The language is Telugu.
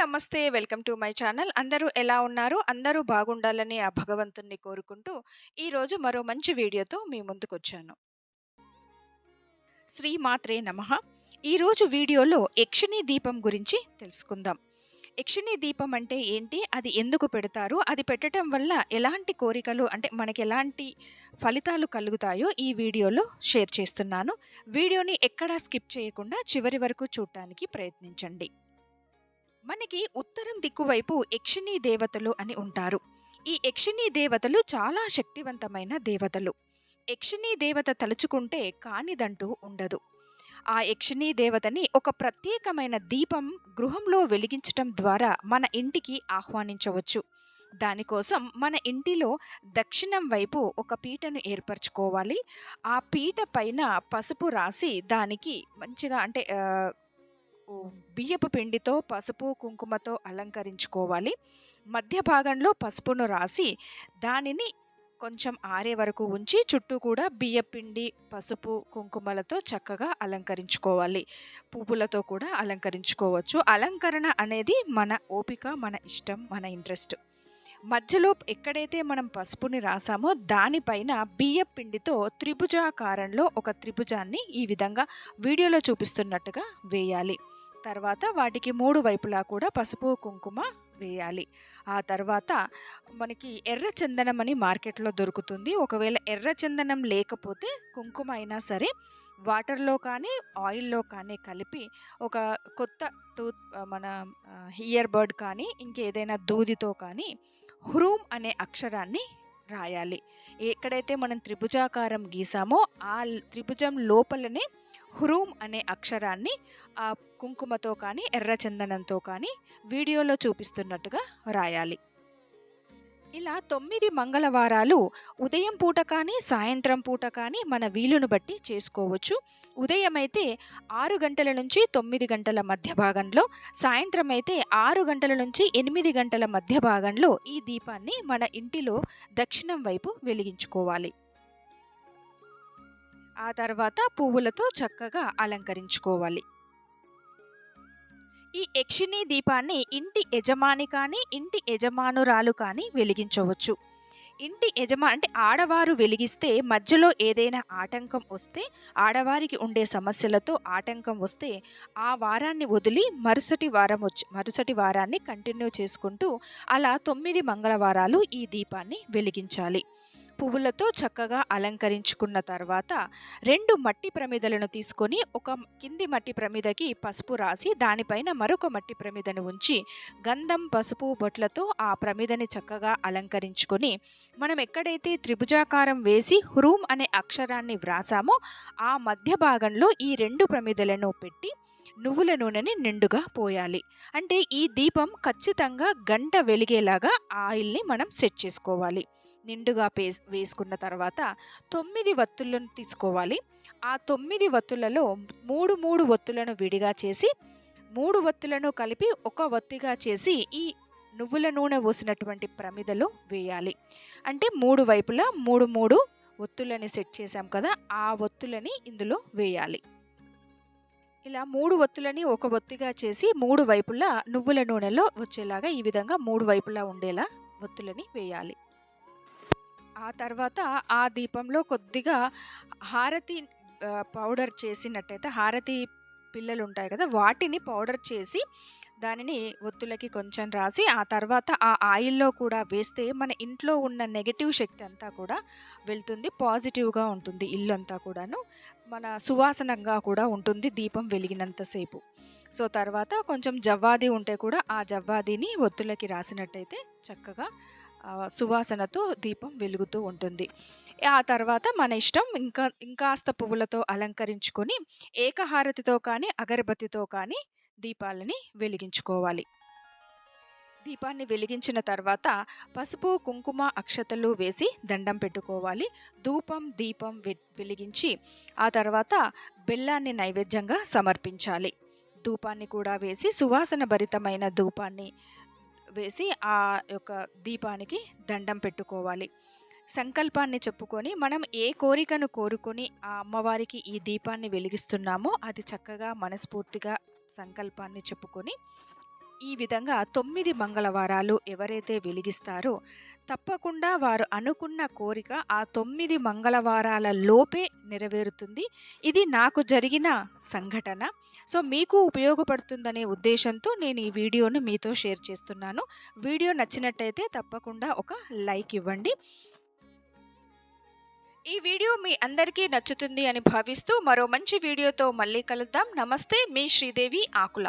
నమస్తే వెల్కమ్ టు మై ఛానల్. అందరూ ఎలా ఉన్నారు? అందరూ బాగుండాలని ఆ భగవంతుణ్ణి కోరుకుంటూ ఈరోజు మరో మంచి వీడియోతో మీ ముందుకొచ్చాను. శ్రీ మాత్రే నమ. ఈరోజు వీడియోలో యక్షిణీ దీపం గురించి తెలుసుకుందాం. యక్షిణీ దీపం అంటే ఏంటి? అది ఎందుకు పెడతారు? అది పెట్టడం వల్ల ఎలాంటి కోరికలు అంటే మనకి ఎలాంటి ఫలితాలు కలుగుతాయో ఈ వీడియోలో షేర్ చేస్తున్నాను. వీడియోని ఎక్కడా స్కిప్ చేయకుండా చివరి వరకు చూడటానికి ప్రయత్నించండి. మనకి ఉత్తరం దిక్కువైపు యక్షిణీ దేవతలు అని ఉంటారు. ఈ యక్షిణీ దేవతలు చాలా శక్తివంతమైన దేవతలు. యక్షిణీ దేవత తలుచుకుంటే కానిదంటూ ఉండదు. ఆ యక్షిణీ దేవతని ఒక ప్రత్యేకమైన దీపం గృహంలో వెలిగించటం ద్వారా మన ఇంటికి ఆహ్వానించవచ్చు. దానికోసం మన ఇంటిలో దక్షిణం వైపు ఒక పీటను ఏర్పరచుకోవాలి. ఆ పీట పైన పసుపు రాసి దానికి మంచిగా అంటే బియ్యపు పిండితో పసుపు కుంకుమతో అలంకరించుకోవాలి. మధ్య భాగంలో పసుపును రాసి దానిని కొంచెం ఆరే వరకు ఉంచి చుట్టూ కూడా బియ్యపిండి పసుపు కుంకుమలతో చక్కగా అలంకరించుకోవాలి. పువ్వులతో కూడా అలంకరించుకోవచ్చు. అలంకరణ అనేది మన ఓపిక మన ఇష్టం మన ఇంట్రెస్ట్. మధ్యలో ఎక్కడైతే మనం పసుపుని రాసామో దానిపైన బియ్యం పిండితో త్రిభుజాకారంలో ఒక త్రిభుజాన్ని ఈ విధంగా వీడియోలో చూపిస్తున్నట్టుగా వేయాలి. తర్వాత వాటికి మూడు వైపులా కూడా పసుపు కుంకుమ వేయాలి. ఆ తర్వాత మనకి ఎర్ర చందనం అని మార్కెట్లో దొరుకుతుంది. ఒకవేళ ఎర్ర చందనం లేకపోతే కుంకుమ అయినా సరే వాటర్లో కానీ ఆయిల్లో కానీ కలిపి ఒక కొత్త టూత్ మన ఇయర్ బర్డ్ కానీ ఇంకేదైనా దూదితో కానీ హ్రూమ్ అనే అక్షరాన్ని రాయాలి. ఎక్కడైతే మనం త్రిభుజాకారం గీసామో ఆ త్రిభుజం లోపలనే హురూమ్ అనే అక్షరాన్ని ఆ కుంకుమతో కానీ ఎర్రచందనంతో కానీ వీడియోలో చూపిస్తున్నట్టుగా రాయాలి. ఇలా తొమ్మిది మంగళవారాలు ఉదయం పూట కానీ సాయంత్రం పూట కానీ మన వీలును బట్టి చేసుకోవచ్చు. ఉదయం అయితే ఆరు గంటల నుంచి తొమ్మిది గంటల మధ్య భాగంలో సాయంత్రం అయితే ఆరు గంటల నుంచి ఎనిమిది గంటల మధ్య భాగంలో ఈ దీపాన్ని మన ఇంటిలో దక్షిణం వైపు వెలిగించుకోవాలి. ఆ తర్వాత పువ్వులతో చక్కగా అలంకరించుకోవాలి. ఈ యక్షిణీ దీపాన్ని ఇంటి యజమాని కానీ ఇంటి యజమానురాలు కానీ వెలిగించవచ్చు. ఇంటి యజమా అంటే ఆడవారు వెలిగిస్తే మధ్యలో ఏదైనా ఆటంకం వస్తే ఆడవారికి ఉండే సమస్యలతో ఆటంకం వస్తే ఆ వారాన్ని వదిలి మరుసటి వారం వచ్చి మరుసటి వారాన్ని కంటిన్యూ చేసుకుంటూ అలా తొమ్మిది మంగళవారాలు ఈ దీపాన్ని వెలిగించాలి. పువ్వులతో చక్కగా అలంకరించుకున్న తర్వాత రెండు మట్టి ప్రమిదలను తీసుకొని ఒక కింది మట్టి ప్రమిదకి పసుపు రాసి దానిపైన మరొక మట్టి ప్రమిదను ఉంచి గంధం పసుపు బొట్లతో ఆ ప్రమిదని చక్కగా అలంకరించుకొని మనం ఎక్కడైతే త్రిభుజాకారం వేసి హ్రూమ్ అనే అక్షరాన్ని వ్రాసామో ఆ మధ్య భాగంలో ఈ రెండు ప్రమిదలను పెట్టి నువ్వుల నూనెని నిండుగా పోయాలి. అంటే ఈ దీపం ఖచ్చితంగా గంట వెలిగేలాగా ఆయిల్ని మనం సెట్ చేసుకోవాలి. నిండుగా పే వేసుకున్న తర్వాత తొమ్మిది వత్తులను తీసుకోవాలి. ఆ తొమ్మిది వత్తులలో మూడు మూడు వత్తులను విడిగా చేసి మూడు వత్తులను కలిపి ఒక వత్తిగా చేసి ఈ నువ్వుల నూనె పోసినటువంటి ప్రమిదలో వేయాలి. అంటే మూడు వైపులా మూడు మూడు ఒత్తులని సెట్ చేసాం కదా ఆ ఒత్తులని ఇందులో వేయాలి. ఇలా మూడు ఒత్తులని ఒక ఒత్తిగా చేసి మూడు వైపులా నువ్వుల నూనెలో వచ్చేలాగా ఈ విధంగా మూడు వైపులా ఉండేలా ఒత్తులని వేయాలి. ఆ తర్వాత ఆ దీపంలో కొద్దిగా హారతి పౌడర్ చేసినట్టయితే హారతి పిల్లలు ఉంటాయి కదా వాటిని పౌడర్ చేసి దానిని ఒత్తులకి కొంచెం రాసి ఆ తర్వాత ఆ ఆయిల్లో కూడా వేస్తే మన ఇంట్లో ఉన్న నెగటివ్ శక్తి అంతా కూడా వెళ్తుంది పాజిటివ్గా ఉంటుంది ఇల్లు అంతా కూడాను. మన సువాసనంగా కూడా ఉంటుంది దీపం వెలిగినంతసేపు సో తర్వాత కొంచెం జవ్వాది ఉంటే కూడా ఆ జవ్వాదిని ఒత్తులకి రాసినట్టయితే చక్కగా సువాసనతో దీపం వెలుగుతూ ఉంటుంది. ఆ తర్వాత మన ఇష్టం ఇంకా ఇంకాస్త పువ్వులతో అలంకరించుకొని ఏకహారతితో కానీ అగరబత్తితో కానీ దీపాలని వెలిగించుకోవాలి. దీపాన్ని వెలిగించిన తర్వాత పసుపు కుంకుమ అక్షతలు వేసి దండం పెట్టుకోవాలి. ధూపం దీపం వె- వెలిగించి ఆ తర్వాత బెల్లాన్ని నైవేద్యంగా సమర్పించాలి. ధూపాన్ని కూడా వేసి సువాసన భరితమైన ధూపాన్ని వేసి ఆ యొక్క దీపానికి దండం పెట్టుకోవాలి. సంకల్పాన్ని చెప్పుకొని మనం ఏ కోరికను కోరుకొని ఆ అమ్మవారికి ఈ దీపాన్ని వెలిగిస్తున్నామో అది చక్కగా మనస్ఫూర్తిగా సంకల్పాన్ని చెప్పుకొని ఈ విధంగా తొమ్మిది మంగళవారాలు ఎవరైతే వెలిగిస్తారో తప్పకుండా వారు అనుకున్న కోరిక ఆ తొమ్మిది మంగళవారాల లోపే నెరవేరుతుంది. ఇది నాకు జరిగిన సంఘటన. సో మీకు ఉపయోగపడుతుందనే ఉద్దేశంతో నేను ఈ వీడియోను మీతో షేర్ చేస్తున్నాను. వీడియో నచ్చినట్టయితే తప్పకుండా ఒక లైక్ ఇవ్వండి. ఈ వీడియో మీ అందరికీ నచ్చుతుంది అని భావిస్తూ మరో మంచి వీడియోతో మళ్ళీ కలుద్దాం. నమస్తే మీ శ్రీదేవి ఆకుల.